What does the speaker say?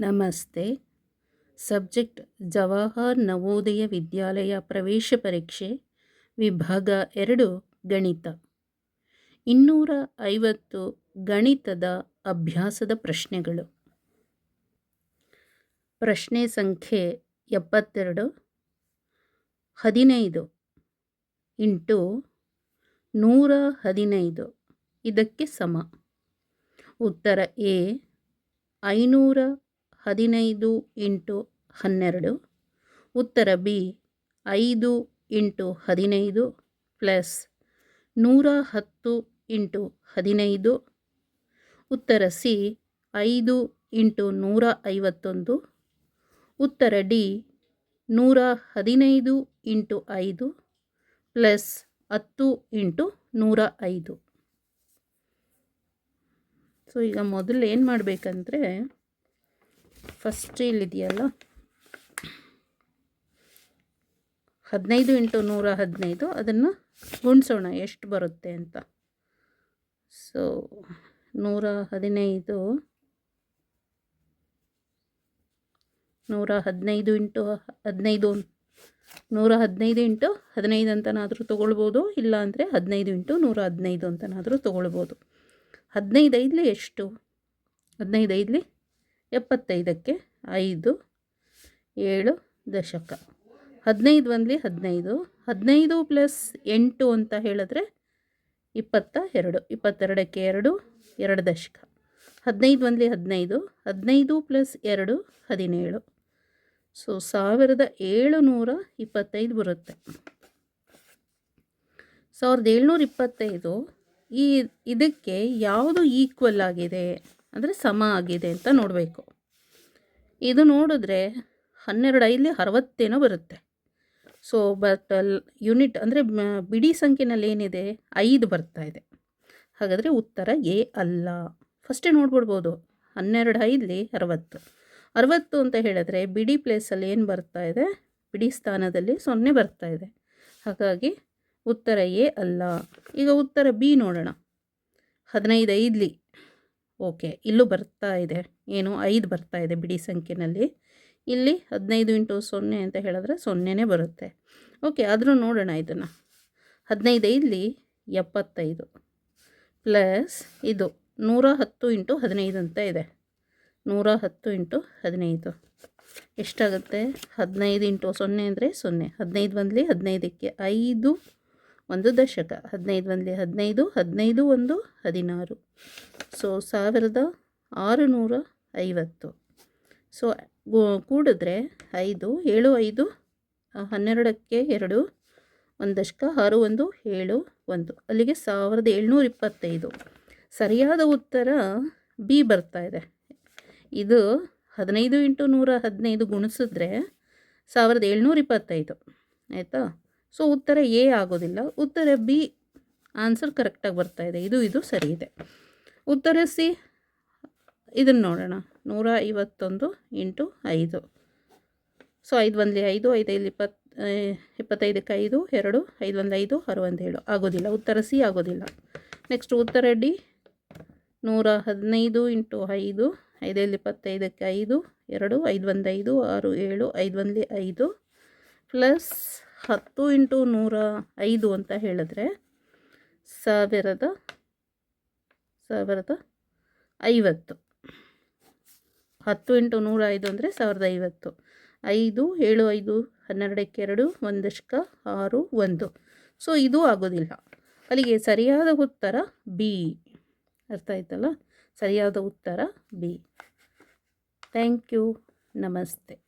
ನಮಸ್ತೆ. ಸಬ್ಜೆಕ್ಟ್ ಜವಾಹರ್ ನವೋದಯ ವಿದ್ಯಾಲಯ ಪ್ರವೇಶ ಪರೀಕ್ಷೆ, ವಿಭಾಗ ಎರಡು, ಗಣಿತ. ಇನ್ನೂರ ಐವತ್ತು ಗಣಿತದ ಅಭ್ಯಾಸದ ಪ್ರಶ್ನೆಗಳು. ಪ್ರಶ್ನೆ ಸಂಖ್ಯೆ ಎಪ್ಪತ್ತೆರಡು, ಹದಿನೈದು, ಇಂಟು ನೂರ ಹದಿನೈದು, ಇದಕ್ಕೆ ಸಮ. ಉತ್ತರ ಎ, ಐನೂರ ಹದಿನೈದು ಇಂಟು ಹನ್ನೆರಡು. ಉತ್ತರ ಬಿ, ಐದು ಇಂಟು ಹದಿನೈದು ಪ್ಲಸ್ ನೂರ ಹತ್ತು ಇಂಟು ಹದಿನೈದು. ಉತ್ತರ ಸಿ, ಐದು ಇಂಟು ನೂರ ಐವತ್ತೊಂದು. ಉತ್ತರ ಡಿ, ನೂರ ಹದಿನೈದು ಇಂಟು ಐದು ಪ್ಲಸ್ ಹತ್ತು ಇಂಟು ನೂರ ಐದು. ಸೊ ಈಗ ಮೊದಲು ಏನು ಮಾಡಬೇಕಂದ್ರೆ ಫಸ್ಟ್ ಇಲ್ಲಿದೆಯಲ್ಲ? ಹದಿನೈದು ಇಂಟು ನೂರ ಹದಿನೈದು, ಅದನ್ನು ಗುಣಿಸೋಣ ಎಷ್ಟು ಬರುತ್ತೆ ಅಂತ. ಸೊ ನೂರ ಹದಿನೈದು ನೂರ ಹದಿನೈದು ಇಂಟು ಹದಿನೈದು, ನೂರ ಹದಿನೈದು ಇಂಟು ಹದಿನೈದು ಅಂತನಾದರೂ ತೊಗೊಳ್ಬೋದು, ಇಲ್ಲ ಅಂದರೆ ಹದಿನೈದು ಇಂಟು ನೂರ ಹದಿನೈದು ಅಂತನಾದರೂ ತೊಗೊಳ್ಬೋದು. ಹದಿನೈದು ಐದಲಿ ಎಷ್ಟು? ಹದಿನೈದು ಐದಲಿ ಎಪ್ಪತ್ತೈದಕ್ಕೆ ಐದು, ಏಳು ದಶಕ. ಹದಿನೈದು ಒಂದ್ಲಿ ಹದಿನೈದು. ಹದಿನೈದು ಪ್ಲಸ್ ಎಂಟು ಅಂತ ಹೇಳಿದ್ರೆ ಇಪ್ಪತ್ತ ಎರಡು, ಇಪ್ಪತ್ತೆರಡಕ್ಕೆ ಎರಡು ಎರಡು ದಶಕ. ಹದಿನೈದು ಒಂದ್ಲಿ ಹದಿನೈದು ಹದಿನೈದು ಪ್ಲಸ್ ಎರಡು ಹದಿನೇಳು. ಸೊ, ಸಾವಿರದ ಏಳುನೂರ ಇಪ್ಪತ್ತೈದು ಬರುತ್ತೆ. ಸಾವಿರದ ಏಳ್ನೂರ ಇಪ್ಪತ್ತೈದು ಈ ಇದಕ್ಕೆ ಯಾವುದು ಈಕ್ವಲ್ ಆಗಿದೆ? ಅಂದರೆ ಸಮ ಆಗಿದೆ ಅಂತ ನೋಡಬೇಕು. ಇದು ನೋಡಿದ್ರೆ ಹನ್ನೆರಡು ಐಲಿ ಅರವತ್ತೇನೋ ಬರುತ್ತೆ. ಸೊ ಬಟ್ ಯೂನಿಟ್ ಅಂದರೆ ಬಿಡಿ ಸಂಖ್ಯೆನಲ್ಲಿ ಏನಿದೆ? ಐದು ಬರ್ತಾ ಇದೆ. ಹಾಗಾದರೆ ಉತ್ತರ ಎ ಅಲ್ಲ. ಫಸ್ಟೇ ನೋಡ್ಬಿಡ್ಬೋದು. ಹನ್ನೆರಡು ಐದಲಿ ಅರವತ್ತು. ಅರವತ್ತು ಅಂತ ಹೇಳಿದ್ರೆ ಬಿಡಿ ಪ್ಲೇಸಲ್ಲಿ ಏನು ಬರ್ತಾ ಇದೆ? ಬಿಡಿ ಸ್ಥಾನದಲ್ಲಿ ಸೊನ್ನೆ ಬರ್ತಾ ಇದೆ. ಹಾಗಾಗಿ ಉತ್ತರ ಎ ಅಲ್ಲ. ಈಗ ಉತ್ತರ ಬಿ ನೋಡೋಣ. ಹದಿನೈದು ಐದಲಿ. ಓಕೆ, ಇಲ್ಲೂ ಬರ್ತಾ ಇದೆ. ಏನು, ಐದು ಬರ್ತಾ ಇದೆ ಬಿಡಿ ಸಂಖ್ಯೆನಲ್ಲಿ. ಇಲ್ಲಿ ಹದಿನೈದು ಇಂಟು ಸೊನ್ನೆ ಅಂತ ಹೇಳಿದ್ರೆ ಸೊನ್ನೆನೇ ಬರುತ್ತೆ. ಓಕೆ, ಆದರೂ ನೋಡೋಣ ಇದನ್ನು. ಹದಿನೈದು ಇಲ್ಲಿ ಎಪ್ಪತ್ತೈದು ಪ್ಲಸ್ ಇದು ನೂರ ಹತ್ತು ಇಂಟು ಹದಿನೈದು ಅಂತ ಇದೆ. ನೂರ ಹತ್ತು ಇಂಟು ಹದಿನೈದು. ಎಷ್ಟಾಗುತ್ತೆ? ಹದಿನೈದು ಇಂಟು ಸೊನ್ನೆ ಅಂದರೆ ಸೊನ್ನೆ. ಹದಿನೈದು ಬಂದಲಿ ಹದಿನೈದಕ್ಕೆ ಐದು ಒಂದು ದಶಕ, ಹದಿನೈದು ಒಂದು, ಹದಿನೈದು ಹದಿನೈದು ಒಂದು, ಹದಿನಾರು. ಸೊ ಸಾವಿರದ ಆರುನೂರ ಐವತ್ತು. ಸೊ ಕೂಡಿದ್ರೆ ಐದು, ಏಳು, ಐದು, ಹನ್ನೆರಡಕ್ಕೆ ಎರಡು, ಒಂದು ದಶಕ, ಆರು, ಒಂದು, ಏಳು, ಒಂದು. ಅಲ್ಲಿಗೆ ಸಾವಿರದ ಏಳ್ನೂರ ಇಪ್ಪತ್ತೈದು. ಸರಿಯಾದ ಉತ್ತರ ಬಿ ಬರ್ತಾ ಇದೆ. ಇದು ಹದಿನೈದು ಇಂಟು ನೂರ ಹದಿನೈದು ಗುಣಿಸಿದ್ರೆ ಸಾವಿರದ ಏಳ್ನೂರ ಇಪ್ಪತ್ತೈದು. ಆಯಿತಾ? ಸೊ ಉತ್ತರ ಎ ಆಗೋದಿಲ್ಲ. ಉತ್ತರ ಬಿ ಆನ್ಸರ್ ಕರೆಕ್ಟಾಗಿ ಬರ್ತಾ ಇದೆ. ಇದು ಇದು ಸರಿ ಇದೆ. ಉತ್ತರ ಸಿ ಇದನ್ನು ನೋಡೋಣ. ನೂರ ಐವತ್ತೊಂದು ಇಂಟು ಐದು. ಸೊ ಐದು ಒಂದಲಿ ಐದು ಐದೈದು ಇಪ್ಪತ್ತು ಇಪ್ಪತ್ತೈದಕ್ಕೆ ಐದು, ಎರಡು, ಐದು ಒಂದು ಐದು ಆರು ಒಂದು ಏಳು ಆಗೋದಿಲ್ಲ. ಉತ್ತರ ಸಿ ಆಗೋದಿಲ್ಲ. ನೆಕ್ಸ್ಟ್ ಉತ್ತರ ಡಿ ನೂರ ಹದಿನೈದು ಇಂಟು ಐದು ಐದೈದು ಇಪ್ಪತ್ತೈದಕ್ಕೆ ಐದು, ಎರಡು, ಐದು ಒಂದು ಐದು, ಆರು, ಏಳು, ಐದು ಒಂದಲಿ ಐದು ಪ್ಲಸ್ ಹತ್ತು ಇಂಟು ನೂರ ಐದು ಅಂತ ಹೇಳಿದ್ರೆ ಸಾವಿರದ ಸಾವಿರದ ಐವತ್ತು. ಹತ್ತು ಇಂಟು ನೂರ ಐದು ಅಂದರೆ ಸಾವಿರದ ಐವತ್ತು. ಐದು, ಏಳು, ಐದು ಹನ್ನೆರಡಕ್ಕೆ ಎರಡು ಒಂದಷ್ಟಕ ಆರು, ಒಂದು. ಸೊ ಇದು ಆಗೋದಿಲ್ಲ. ಅಲ್ಲಿಗೆ ಸರಿಯಾದ ಉತ್ತರ ಬಿ. ಅರ್ಥ ಆಯ್ತಲ್ಲ? ಸರಿಯಾದ ಉತ್ತರ ಬಿ. ಥ್ಯಾಂಕ್ ಯು ನಮಸ್ತೆ.